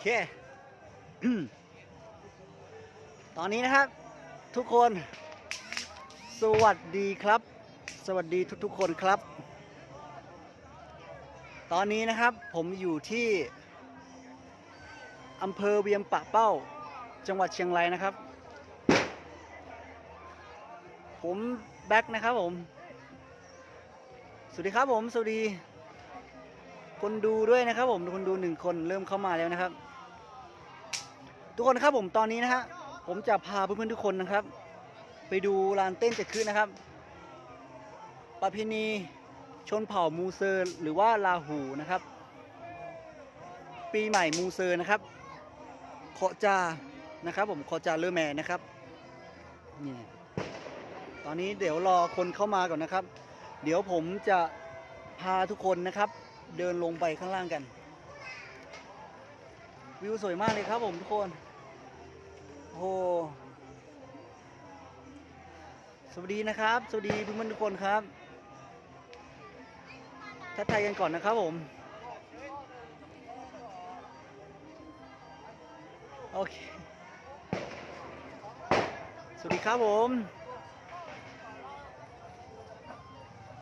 เค ตอนนี้นะครับ ทุกคน สวัสดีครับ สวัสดีทุกๆคนครับ ตอนนี้นะครับผมอยู่ที่อำเภอเวียงปะเป้า จังหวัดเชียงรายนะครับ ผมแบ็คนะครับผม สวัสดีครับผม สวัสดี คนดูด้วยนะครับ ผมคนดูหนึ่งคนเริ่มเข้ามาแล้วนะครับ ทุกคนครับผมตอนนี้นะฮะผมจะพาเพื่อนๆทุกคนนะครับ ไปดูลานเต้นจัดขึ้นนะครับ ประเพณีชนเผ่ามูเซอร์หรือว่าลาหูนะครับ ปีใหม่มูเซอร์นะครับเคาะจานะครับ ผมเคาะจาเลอแมนนะครับนี่ตอนนี้เดี๋ยวรอคนเข้ามาก่อนนะครับ เดี๋ยวผมจะพาทุกคนนะครับ เดินลงไปข้างล่างกัน วิวสวยมากเลยครับผมทุกคนโอ้โหสวัสดีนะครับ สวัสดีเพื่อนทุกคนครับทักทายกันก่อนนะครับผม โอเค สวัสดีครับผม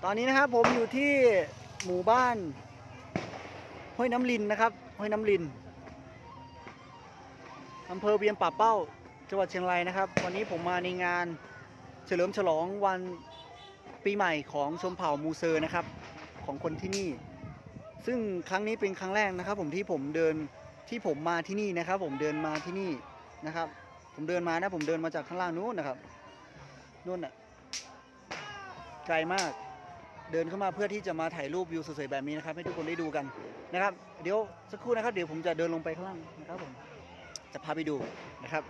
ตอนนี้นะครับผมอยู่ที่หมู่บ้าน ห้วยน้ำลินนะครับห้วยน้ำลินอำเภอเวียงป่าเป้าจังหวัดเชียงรายนะครับ วันนี้ผมมาในงานเฉลิมฉลองวันปีใหม่ของชมเผ่ามูเซอร์นะครับของคนที่นี่ ซึ่งครั้งนี้เป็นครั้งแรกนะครับ ผมที่ผมเดินที่ผมมาที่นี่นะครับ ผมเดินมาที่นี่นะครับ ผมเดินมานะผมเดินมาจากข้างล่างนู้นนะครับนู่นน่ะไกลมาก เดินเข้ามาเพื่อที่จะมาถ่ายรูปวิวสวยๆแบบนี้นะครับ ให้ทุกคนได้ดูกันนะครับ เดี๋ยวสักครู่นะครับ เดี๋ยวผมจะเดินลงไปข้างล่างนะครับผมจะพาไปดูนะครับ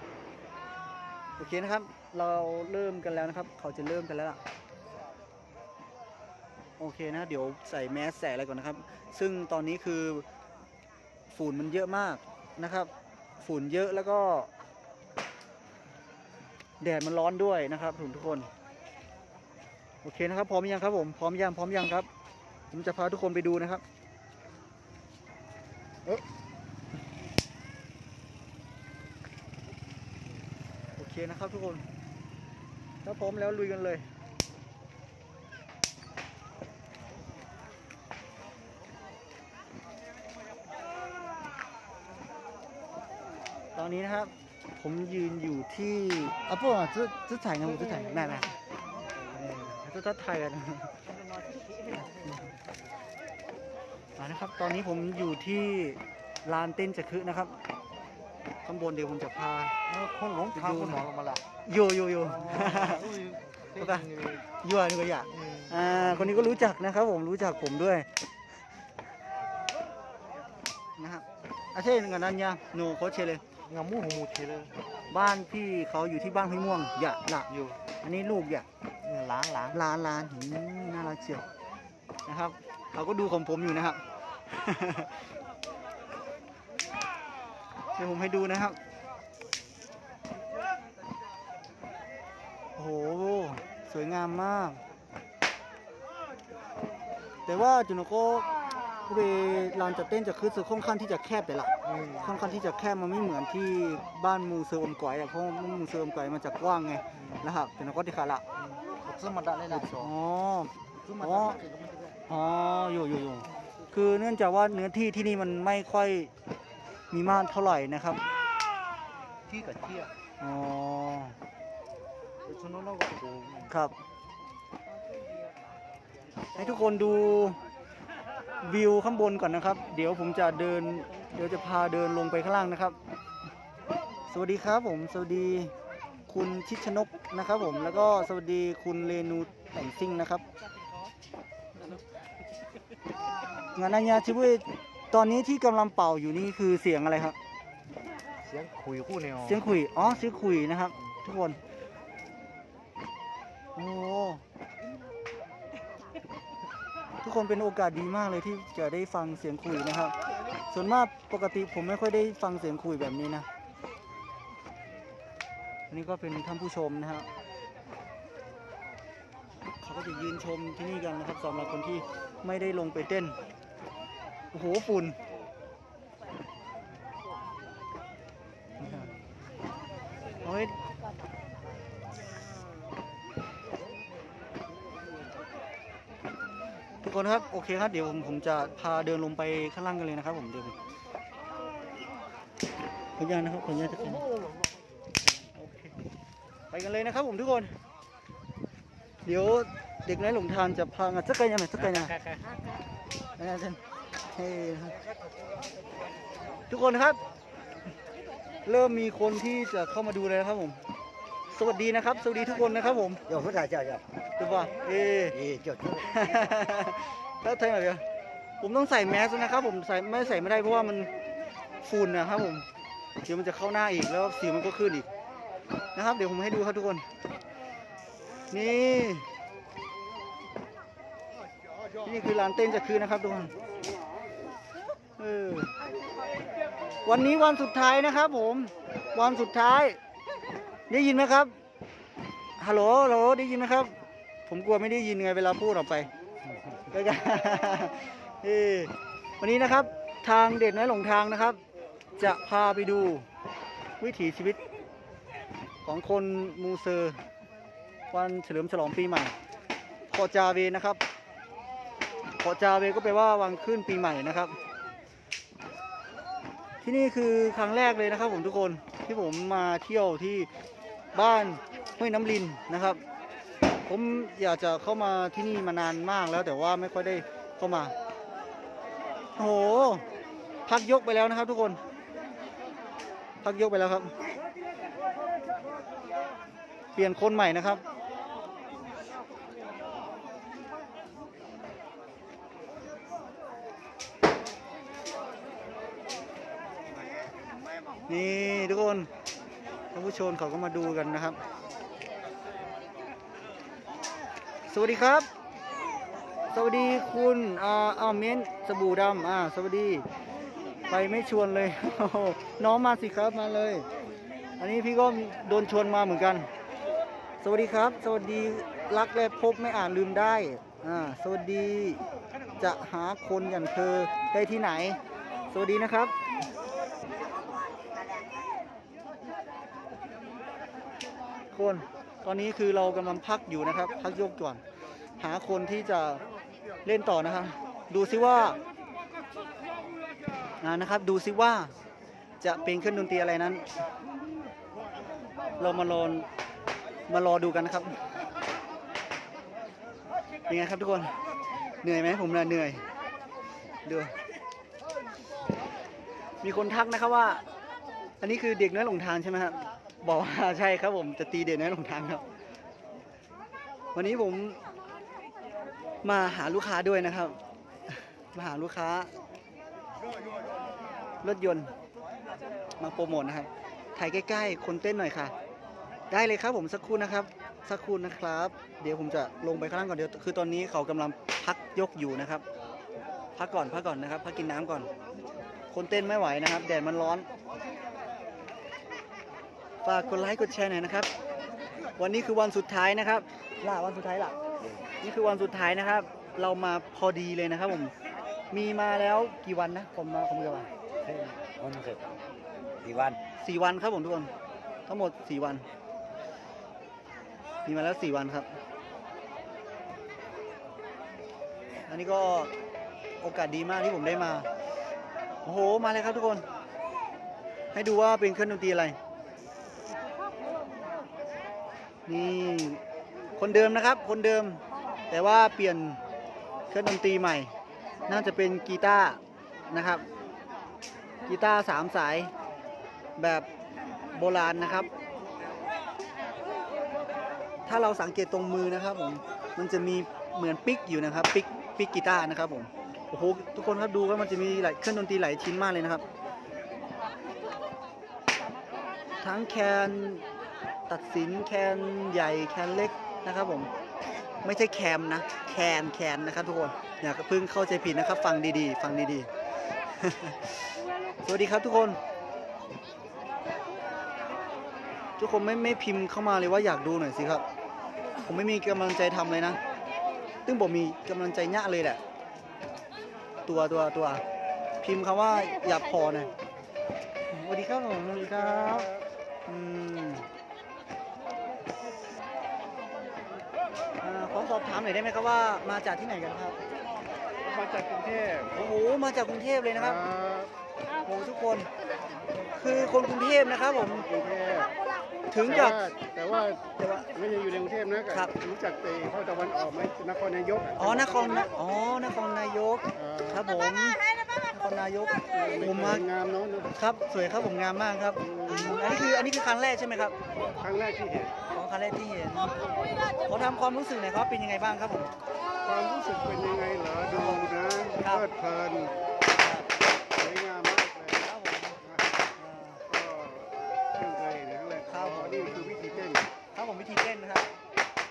โอเคนะครับ เราเริ่มกันแล้วนะครับ เขาจะเริ่มกันแล้วล่ะโอเคนะเดี๋ยวใส่แมสใส่อะไรก่อนนะครับ ซึ่งตอนนี้คือฝุ่นมันเยอะมากนะครับ ฝุ่นเยอะแล้วก็ แดดมันร้อนด้วยนะครับทุกคน อเคนะครับ พร้อมยังครับผม พร้อมยัง พร้อมยังครับ ผมจะพาทุกคนไปดูนะครับโอเคนะครับทุกคน ถ้าพร้อมแล้วลุยกันเลย ตอนนี้นะครับ ผมยืนอยู่ที่อะพวกอะจะจะถ่ายไงผมจะถ่ายแม่แม่ จะจะถ่ายกันอ่านะครับ ตอนนี้ผมอยู่ที่ลานเต้นจักรึนะครับ ข้างบนเดี๋ยวผมจะพาคนหลงทางคนหมอลงมาละโยโยโยก็ได้ยั่วนี่ก็อยากอ่าคนนี้ก็รู้จักนะครับ ผมรู้จักผมด้วยนะครับอาเช่นกันนั้นยังหนูโคชเชเลยงามูหูมูเทเลยบ้านพี่เขาอยู่ที่บ้านห้วยม่วงอย่าหลักอยู่ อันนี้ลูกอย่า ล้างล้างร้านร้านหืมน่ารักเชียวนะครับเขาก็ดูของผมอยู่นะครับ เดี๋ยวผมให้ดูนะครับ โอ้โห สวยงามมาก แต่ว่าจุนโกเวลานจัดเต้นจะคือค่อนข้างที่จะแคบไปละค่อนข้างที่จะแคบมันไม่เหมือนที่บ้านมูเซอร์อมก๋อยอะเพราะว่ามูเซอร์อมก๋อยมันจะกว้างไงนะครับจุนโกที่ขาละ ซึมมาได้เลยนะสออ๋อ ซึมมาได้อ๋อ อยู่อยู่อยู่คือเนื่องจากว่าเนื้อที่ที่นี่มันไม่ค่อยมีมากเท่าไหร่นะครับ ที่กับเที่ยอ๋อชนนก็โอ้ครับ ให้ทุกคนดูวิวข้างบนก่อนนะครับ เดี๋ยวผมจะเดิน เดี๋ยวจะพาเดินลงไปข้างล่างนะครับ สวัสดีครับผม สวัสดี คุณชิดชนกนะครับผมแล้วก็สวัสดีคุณเรนูแต่งซิ่งนะครับ งานนายาชิบุยตอนนี้ที่กำลังเป่าอยู่นี่คือเสียงอะไรครับ เสียงคุยคู่แนวเสียงคุยอ๋อเสียงคุยนะครับ ทุกคนโอ้ทุกคนเป็นโอกาสดีมากเลยที่จะได้ฟังเสียงคุยนะครับ ส่วนมากปกติผมไม่ค่อยได้ฟังเสียงคุยแบบนี้นะ อันนี้ก็เป็นท่านผู้ชมนะครับเขาก็จะยืนชมที่นี่กันนะครับสำหรับคนที่ไม่ได้ลงไปเต้นโอ้โหฝุ่นเอาไทุกคนครับ โอเคครับ เดี๋ยวผมผมจะพาเดินลงไปข้างล่างกันเลยนะครับผมเดี๋ยวผมขออนุญาตนะครับขออนุญาตจะเป็น กันเลยนะครับผมทุกคน เดี๋ยวเด็กน้อยหลงทางจะพางัดสักไกลยังไงสักไกลยังไงนะฮะท่านเฮ้นะครับทุกคนครับ เริ่มมีคนที่จะเข้ามาดูเลยนะครับผม สวัสดีนะครับ สวัสดีทุกคนนะครับผมเดี๋ยวเขาถ่ายเจ้าเจ้าดูว่าเอเอ๊ะเจ้าเจ้าถ้าไทยหน่อยเดียวผมต้องใส่แมสนะครับ ผมใส่ไม่ใส่ไม่ได้เพราะว่ามันฝุ่นนะครับผมเดี๋ยวมันจะเข้าหน้าอีกแล้วสีมันก็ขึ้นอีก นะครับ เดี๋ยวผมให้ดูครับทุกคน นี่ นี่คือลานเต้นจะคืนนะครับทุกคนเออวันนี้วันสุดท้ายนะครับผม วันสุดท้าย ได้ยินไหมครับ ฮัลโหลฮัลโหลได้ยินไหมครับ ผมกลัวไม่ได้ยินไงเวลาพูดออกไปก็จะเออวันนี้นะครับ ทางเด็ดน้อยหลงทางนะครับ จะพาไปดูวิถีชีวิต ของคนมูเซอร์ วันเฉลิมฉลองปีใหม่พอจาเวนะครับพอจาเวก็แปลว่าวันขึ้นปีใหม่นะครับ ที่นี่คือครั้งแรกเลยนะครับผมทุกคนที่ผมมาเที่ยวที่บ้านห้วยน้ำลินนะครับ ผมอยากจะเข้ามาที่นี่มานานมากแล้วแต่ว่าไม่ค่อยได้เข้ามาโอ้โหพักยกไปแล้วนะครับทุกคน พักยกไปแล้วครับ ปลี่ยนคนใหม่นะครับ นี่ทุกคนท่านผู้ชมเขาก็มาดูกันนะครับ สวัสดีครับ สวัสดีคุณอ่าอ้าวเม้นสบู่ดำอ่าสวัสดี ไปไม่ชวนเลย น้องมาสิครับมาเลย อันนี้พี่ก็โดนชวนมาเหมือนกัน วัสดีครับ สวัสดีรักและพบไม่อ่านลืมได้อ่าสวัสดีจะหาคนอย่างเธอได้ที่ไหน สวัสดีนะครับคนตอนนี้คือเรากำลังพักอยู่นะครับ พักยกก่อน หาคนที่จะเล่นต่อนะครับ ดูซิว่าานะครับ ดูซิว่าจะเป็นเครื่องดนตรีอะไรนั้น เรามารอ มารอดูกันนะครับเป็นไงครับทุกคน เหนื่อยไหมผมน่ะเหนื่อยดูมีคนทักนะครับว่า อันนี้คือเด็กน้อยหลงทางใช่ไหมครับบอกว่าใช่ครับผมจะตีเด็กน้อยหลงทางครับ วันนี้ผมมาหาลูกค้าด้วยนะครับ มาหาลูกค้ารถยนต์ มาโปรโมทนะครับถ่ายใกล้ๆ คนเต้นหน่อยค่ะ ได้เลยครับผมสักครู่นะครับ สักครู่นะครับ เดี๋ยวผมจะลงไปข้างล่างก่อนเดี๋ยวคือตอนนี้เขากำลังพักยกอยู่นะครับ พักก่อนพักก่อนนะครับ พักกินน้ำก่อน คนเต้นไม่ไหวนะครับ แดดมันร้อนฝากกดไลค์กดแชร์หน่อยนะครับ วันนี้คือวันสุดท้ายนะครับล่าวันสุดท้ายล่ะนี่คือวันสุดท้ายนะครับ เรามาพอดีเลยนะครับ ผม มีมาแล้วกี่วันนะผมมาผมจะว่าวันเสร็จสี่วันสี่วันครับผมทุกคนทั้งหมดสี่วัน มีมาแล้วสี่วันครับ อันนี้ก็โอกาสดีมากที่ผมได้มา โอ้โห มาเลยครับทุกคน ให้ดูว่าเป็นเครื่องดนตรีอะไร นี่คนเดิมนะครับ คนเดิม แต่ว่าเปลี่ยนเครื่องดนตรีใหม่ น่าจะเป็นกีตาร์นะครับ กีตาร์สามสายแบบโบราณนะครับ ถ้าเราสังเกตตรงมือนะครับผมมันจะมีเหมือนปิกอยู่นะครับปิกปิกกีตาร์นะครับผมโอ้โหทุกคนครับดูว่ามันจะมีหลายเครื่องดนตรีหลายชิ้นมากเลยนะครับ ทั้งแคนตัดสินแคนใหญ่แคนเล็กนะครับผมไม่ใช่แคมนะแคนแคนนะครับทุกคนอย่าเพิ่งเข้าใจผิดนะครับ ฟังดีๆ ฟังดีๆ สวัสดีครับทุกคน ทุกคนไม่ไม่พิมพ์เข้ามาเลยว่าอยากดูหน่อยสิครับ ผมไม่มีกำลังใจทำเลยนะตึ้งผมมีกำลังใจแยะเลยแหละ ตัวตัวตัว พิมพ์คำว่าอยากพอหน่อสวัสดีครับผมสวัสดีครับอือขอสอบถามหน่อยได้ไหมครับว่ามาจากที่ไหนกันครับ มาจากกรุงเทพโอ้โห มาจากกรุงเทพเลยนะครับโอ้หทุกคน คือคนกรุงเทพนะครับผมถึงกับาช แต่ว่าแต่ว่าไม่ใช่อยู่ในกรุงเทพนะครับ รู้จักตีภาคตะวันออกไหมนครนายกอ๋อนครนะอ๋อนครนายกอ่าครับผม นครนายกผมมางามเนาะครับ สวยครับผมงามมากครับอืมอันนี้คืออันนี้คือครั้งแรกใช่ไหมครับครั้งแรกที่เห็น อ๋อครั้งแรกที่เห็นขอทำความรู้สึกหน่อยครับเป็นยังไงบ้างครับผม ความรู้สึกเป็นยังไงเหรอดูนะครับ เพลิดเพลิน ผมวิธีเต้นนะครับ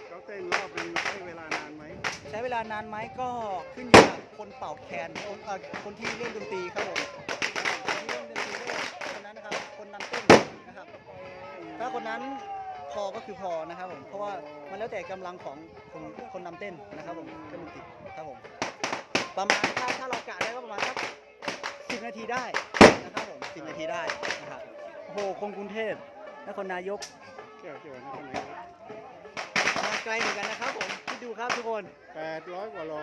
เขาเต้นรอบหนึงใช้เวลานานไหมใช้เวลานานไหมก็ขึ้นอยู่กับคนเป่าแคนคนเอ่อคนที่เล่นดนตรีครับผมคนที่เล่นดนตรีด้วยคนนั้นนะครับ คนนำเต้นนะครับ ถ้าคนนั้นพอก็คือพอนะครับผม เพราะว่ามันแล้วแต่กำลังของคนคนนำเต้นนะครับผมเครื่องดนตรีครับผม ประมาณถ้าถ้าเรากะได้ก็ประมาณสักสิบนาทีได้นะครับผมสิบนาทีได้นะครับ โอ้โห คนกรุงเทพนครนายก เกี่ยวเกี่ยวนครนายกมาไกลเหมือนกันนะครับผมคิดดูครับทุกคน แปดร้อยกว่าโล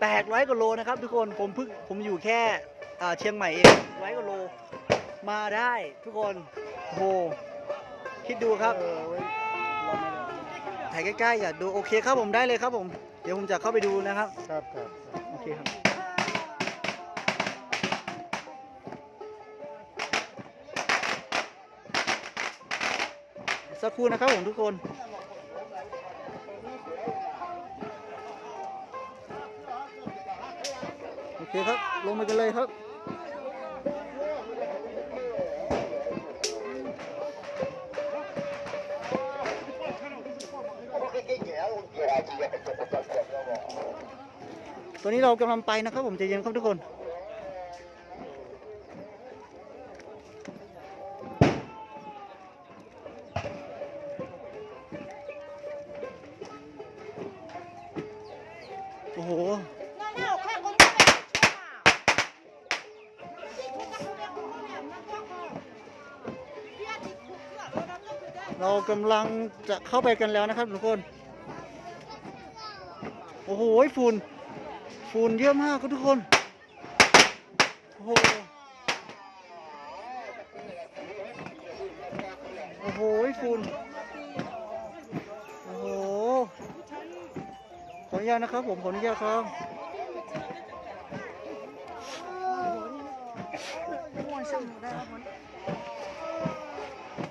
800กว่าโลนะครับทุกคนผมเพิ่งผมอยู่แค่อ่าเชียงใหม่เองร้อยกว่าโล มาได้ทุกคนโอ้โหคิดดูครับ เออเว้ยเราไม่ได้ถ่ายใกล้ๆอยากดูโอเคครับผมได้เลยครับผม เดี๋ยวผมจะเข้าไปดูนะครับ ครับครับ โอเคครับ สักครู่นะครับผมทุกคนโอเคครับ ลงไปกันเลยครับตัวนี้เรากำลังไปนะครับผมใจเย็นครับทุกคน โอ้โห เรากำลังจะเข้าไปกันแล้วนะครับทุกคน โอ้โหฝุ่นฝุ่นเยอะมากครับทุกคน โอ้โห โอ้โหฝุ่น ญาตนะครับ ผมขออนุญาตครับ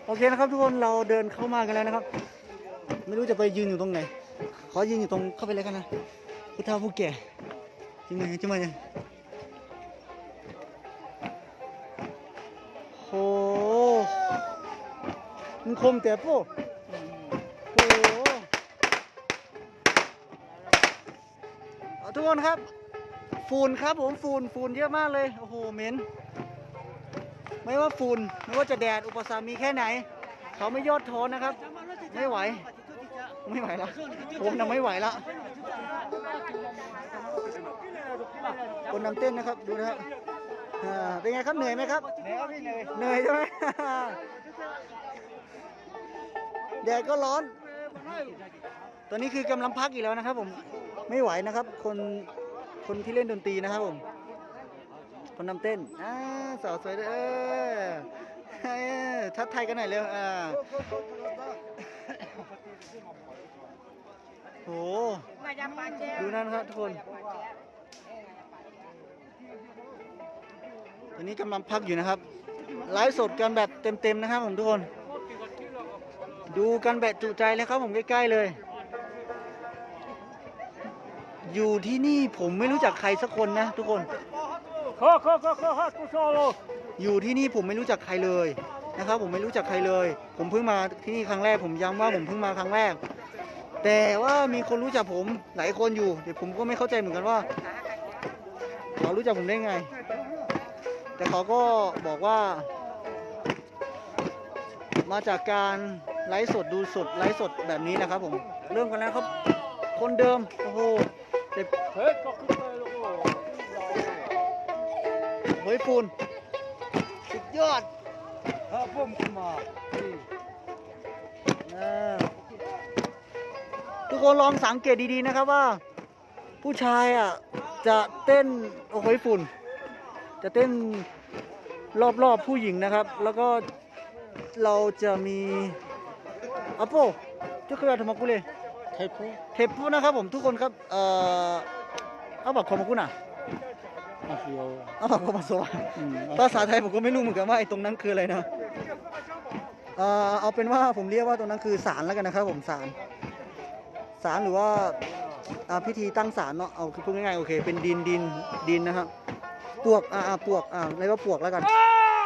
โอเคนะครับทุกคนเราเดินเข้ามากันแล้วนะครับ ไม่รู้จะไปยืนอยู่ตรงไหน ขอยืนอยู่ตรงเข้าไปเลยกันนะผู้เฒ่าผู้แก่จริงไหจริงไหมเนี่ยโหมันคมแต่โป้โเอาทุกคนครับ ฝุ่นครับผมฝุ่นฝุ่นเยอะมากเลย โอ้โหเหม็น ไม่ว่าฝุ่นไม่ว่าจะแดดอุปสรรคมีแค่ไหน เขาไม่ยอดท้อนะครับ ไม่ไหว ไม่ไหวแล้วผมน่ะไม่ไหวล้วคนนำเต้นนะครับดูนะครับอ่าเป็นไงครับเหนื่อยไหมครับเหนื่อยพี่เหนื่อยเหนื่อยใช่ไหมแดดก็ร้อน ตอนนี้คือกำลังพักอีกแล้วนะครับผม ไม่ไหวนะครับ คนคนที่เล่นดนตรีนะครับผม คนนำเต้นอ่าสาวสวยด้วยเออเออทักทายกันหน่อยเร็วอ่าโหดูนั่นครับทุกคนตอนนี้กำลังพักอยู่นะครับไลฟ์สดกันแบบเต็มๆนะครับผมทุกคน ดูกันแบบจุใจเลยครับผมใกล้ๆเลย อยู่ที่นี่ผมไม่รู้จักใครสักคนนะทุกคนอยู่ที่นี่ผมไม่รู้จักใครเลยนะครับ ผมไม่รู้จักใครเลย ผมเพิ่งมาที่นี่ครั้งแรกผมย้ำว่าผมเพิ่งมาครั้งแรก แต่ว่ามีคนรู้จักผมหลายคนอยู่แต่ผมก็ไม่เข้าใจเหมือนกันว่าเขารู้จักผมได้ไง แต่เขาก็บอกว่า มาจากการไลฟ์สดดูสดไลฟ์สดแบบนี้นะครับผมเริ่มกันแล้วครับ คนเดิมโอ้โห เฮ้ยฟูนสุดยอดถ้าพุ่มขึ้นมาทุกคนลองสังเกตดีๆนะครับว่า ผู้ชายอะจะเต้นโอ้โหฝุ่น จะเต้นรอบๆผู้หญิงนะครับ แล้วก็เราจะมีอัปโปจุกกระดาษธรรมกุเล ยเทปเทปนะครับผมทุกคนครับ เอ่อเอาบักคอมกุน่ะอาฟิโอเอาบักคอมโซะอืมภาษาไทยผมก็ไม่รู้เหมือนกันว่าไอ้ตรงนั้นคืออะไรนะเอ่อเอาเป็นว่าผมเรียกว่าตรงนั้นคือศาลแล้วกันนะครับผมศาลศาลหรือว่าอ่าพิธีตั้งศาลเนาะเอาคือพูดง่ายๆโอเค เป็นดินดินดินนะครับปวกอ่าอ่าปวกอ่าเรียกว่าปวกแล้วกัน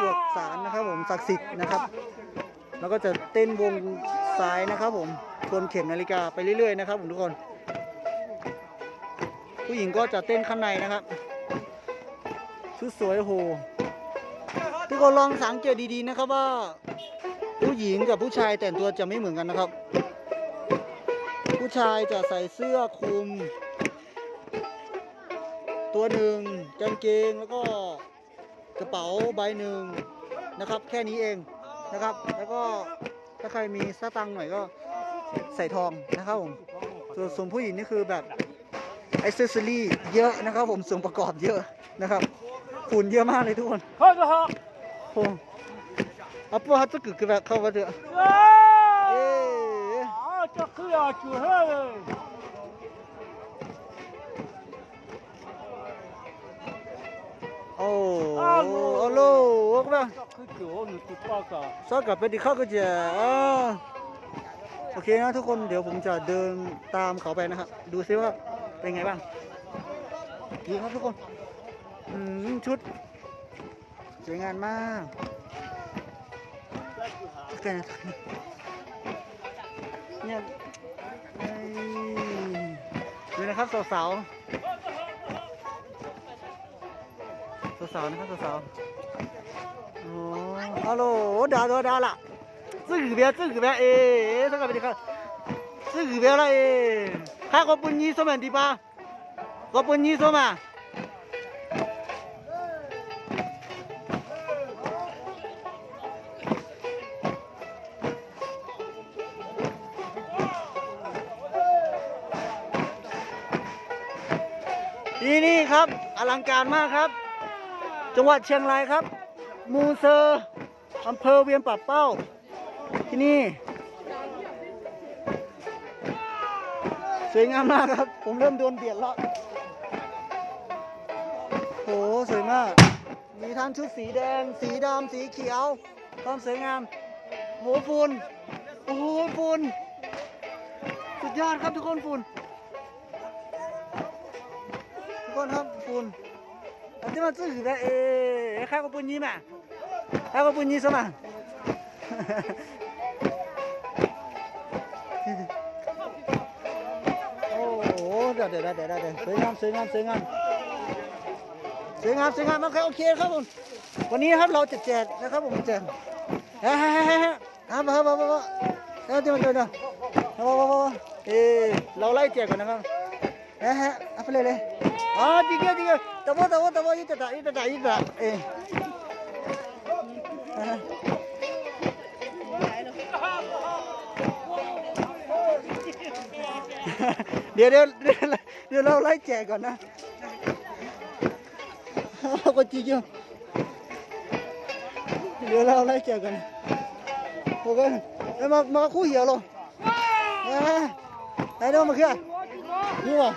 ปวกศาลนะครับผมศักดิ์สิทธิ์นะครับ แล้วก็จะเต้นวงซ้ายนะครับผม ทวนเข็มนาฬิกาไปเรื่อยๆนะครับผมทุกคน ผู้หญิงก็จะเต้นข้างในนะครับชุดสวยโหทุกคนลองสังเกตดีๆนะครับว่า ผู้หญิงกับผู้ชายแต่งตัวจะไม่เหมือนกันนะครับ ผู้ชายจะใส่เสื้อคลุม ตัวหนึ่งกางเกงแล้วก็กระเป๋าใบหนึ่งนะครับ แค่นี้เองนะครับ แล้วก็ถ้าใครมีสตังค์หน่อยก็ ใส่ทองนะครับผมส่วนส่วนผู้หญิงนี่คือแบบอ c เซสซอรี่เยอะนะครับผมส่วนประกอบเยอะนะครับฝุ่นเยอะมากเลยทุกคนข้าวจะหอกโอ้อะพวกเขาจะกึกกึกแบบเข้ามาเถอะเอ๊ะจะขึ้นอะจุเฮ้ยโอ้โอ้โลโอ้ก็แบบคือจุหนูตุ๊กตาซอกกับไปดิเข้าก็จะอ่า โอเคนะทุกคนเดี๋ยวผมจะเดินตามเขาไปนะครับ ดูซิว่าเป็นไงบ้างดีครับทุกคนชุด สวยงามมากแต่เนี่ยดูนะครับสาวสาวสาวนะครับสาวสาวโอ้ฮัลโหลดาดาดาล่ะ 쓰기 배야 쓰기 배야 에 생각해보니까 쓰기 배라 에 하고 뿐이 소면 디바 거 뿐이 소마ที่นี่ครับ อลังการมากครับ จังหวัดเชียงรายครับ มูเซอร์อำเภอเวียงป่าเป้า ที่นี่ สวยงามมากครับ ผมเริ่มโดนเบียดแล้วโหสวยมาก มีท่านชุดสีแดง สีดำสีเขียว ความสวยงาม โหฝุ่นโอ้โหฝุ่นสุดยอดครับทุกคนฝุ่นทุกคนครับฝุ่นอันที่มานซื้อได้เอ๊ะข้ากระปุ่นนี้มาข้ากระปุ่นนี้สมา โหเดี๋ยวเดี๋ยวเดี๋ยวเดี๋ยวสวยงามสวยงามสวยงามสวยงามสวยงามโอเคโอเคครับผมวันนี้ครับเราจะแจกนะครับผมแจกเฮ้ยเฮ้ยเฮ้ยเฮ้ยครับครับครับครับเดี๋ยวเดี๋ยวเดี๋ยวเดี๋ยวครับครับครับเออเราไล่แจกก่อนนะครับเฮ้ยเฮ้ยเอาไปเลยเลยอ๋อดีเดียวดีเดียวตะโบตะโบตะโบอีตะตะอีตะตะอีตะเออเฮ้ย เดี๋ยวเดี๋ยวเดี๋ยวเราไล่แจกก่อนนะเราก็จริงเดี๋ยวเราไล่แจกก่อนโอเคแล้วมามาคู่เหี่ยวลงไหนเดี๋ยวมาเคลื่อนนี่วะ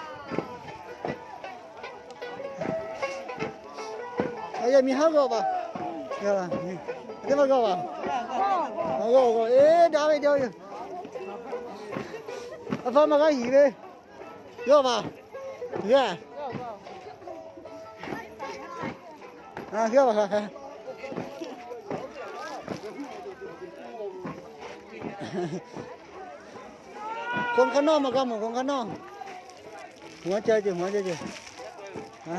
เฮ้ยมีห้าก็ปะเดี๋ยวนี่เดี๋ยวมาก็ปะก็ก็เอ๊ะดาวไปเดียวอยู่อาฟ้ามาก็หีเลย จิหัวใจจิอ่า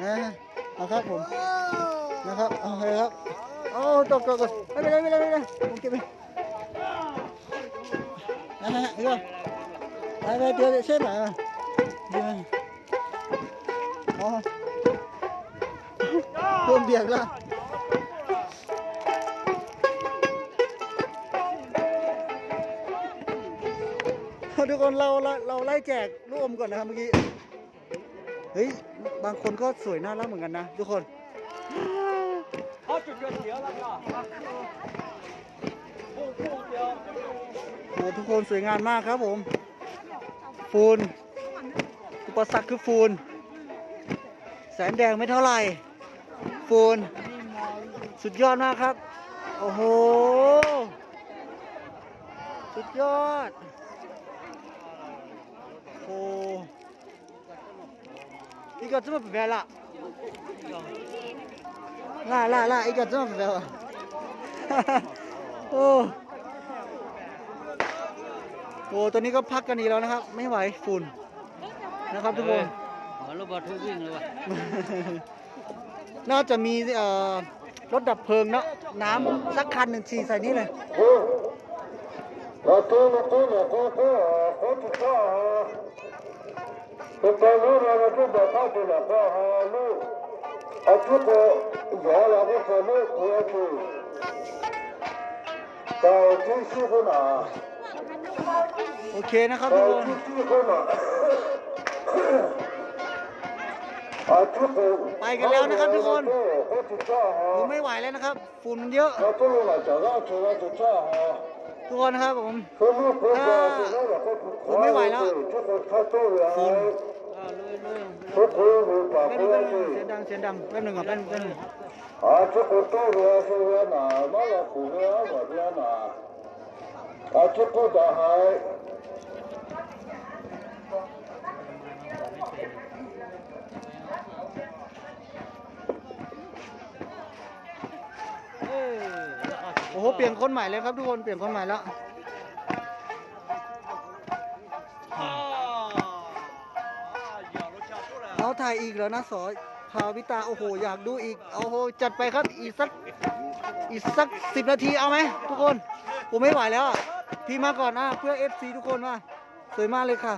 อ่าเอาครับผมนะครับเอาเลยครับเอาตกตกต กไม่เป็นไรไม่เป็นไรไม่เป็นไรผมเก็บไป à, được rồi đây đây đưa xếp lại rồi đi này Ồ. Thương việc ra ทุกคนเราเราเราไล่แจกลูกอมก่อนนะครับเมื่อกี้ เฮ้ย บางคนก็สวยน่ารักเหมือนกันนะ ทุกคน 好，就这些了，是吧？不不行。 โหทุกคนสวยงามมากครับผม ฟูน อุปสรรคคือฟูน แสงแดงไม่เท่าไหร่ ฟูน สุดยอดมากครับ โอ้โห สุดยอด โอ้อีกก็จะมาเป็นแฟนละลาลาลาอีกก็จะมาเป็นแฟนโอ้ โอ้ตัวนี้ก็พักกันอีกแล้วนะครับ ไม่ไหวฝุ่นนะครับทุกคนหัรถบอทุกวิ่งเลยวะน่าจะมีรถดับเพลิงเนาะน้ำสักคันหนึ่งฉีใส่นี่เลยเราที่ชื่อคนอะ โอเคนะครับทุกคนไปกันแล้วนะครับทุกคนผมไม่ไหวแล้วนะครับ ฝุ่นเยอะ ทุกคนครับผมถ้าผมไม่ไหวแล้วฝุ่นไม่รู้เป็นเสียงดังเสียงดังแป๊บหนึ่งก่อนแป๊บนึงแป๊บนึง อาชุดผู้ต่อหายโอ้โห เปลี่ยนคนใหม่เลยครับทุกคน เปลี่ยนคนใหม่แล้วเราถ่ายอีกแล้วนะสอยพาวิตา โอ้โห อยากดูอีก โอ้โห จัดไปครับ อีกสัก อีกสักสิบนาทีเอาไหมทุกคน ผมไม่ไหวแล้ว พี่มาก่อนนะเพื่อ FC ทุกคนมาสวยมากเลยค่ะ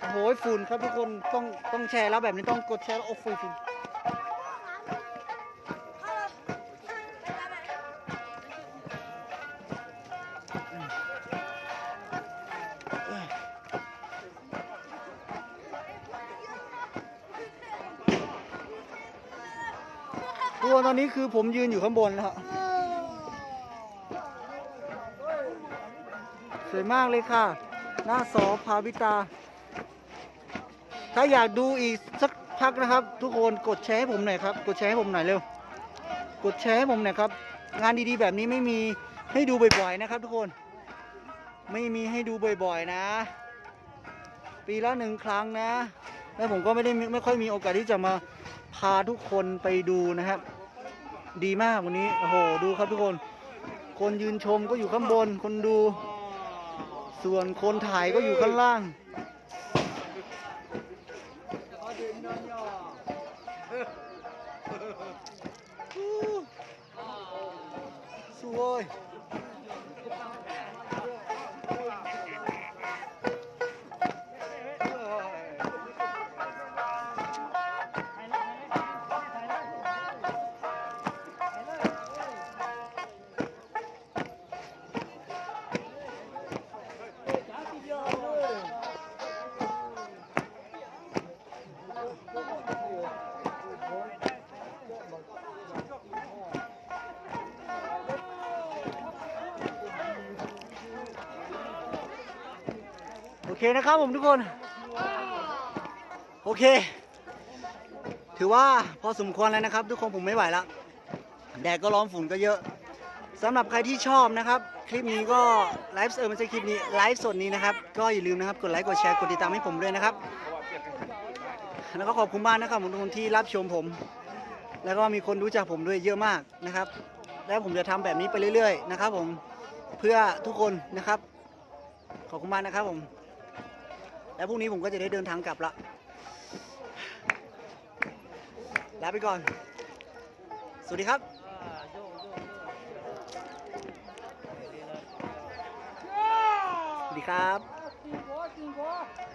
โอ้โหฝุ่นครับทุกคนต้องต้องแชร์แล้วแบบนี้ต้องกดแชร์แล้วโอ้ฝุ่นฝุ่นทุกคนตอนนี้คือผมยืนอยู่ข้างบนแล้ว สวยมากเลยค่ะ หน้าสอพาวิตา ถ้าอยากดูอีกสักพักนะครับ ทุกคนกดแชร์ให้ผมหน่อยครับ กดแชร์ให้ผมหน่อยเร็ว กดแชร์ให้ผมหน่อยครับ งานดีๆแบบนี้ไม่มีให้ดูบ่อยๆนะครับ ทุกคน ไม่มีให้ดูบ่อยๆนะ ปีละหนึ่งครั้งนะ แล้วผมก็ไม่ได้มีไม่ค่อยมีโอกาสที่จะมาพาทุกคนไปดูนะครับ ดีมากวันนี้ โอ้โห ดูครับทุกคน คนยืนชมก็อยู่ข้างบน คนดู ส่วนคนถ่ายก็อยู่ข้างล่าง すごい。 โอเคนะครับผมทุกคน โอเค ถือว่าพอสมควรแล้วนะครับ ทุกคนผมไม่ไหวแล้วแดดก็ร้อนฝุ่นก็เยอะสำหรับใครที่ชอบนะครับ คลิปนี้ก็ไลฟ์เออไม่ใช่คลิปนี้ไลฟ์สดนี้นะครับ ก็อย่าลืมนะครับกดไลค์กดแชร์กดติดตามให้ผมด้วยนะครับ แล้วก็ขอบคุณมากนะครับผมทุกคนที่รับชมผม แล้วก็มีคนรู้จักผมด้วยเยอะมากนะครับ แล้วผมจะทำแบบนี้ไปเรื่อย ๆ นะครับ ผมเพื่อทุกคนนะครับ ขอบคุณมากนะครับผม แล้วพรุ่งนี้ผมก็จะได้เดินทางกลับละลาไปก่อน สวัสดีครับสวัสดีครับ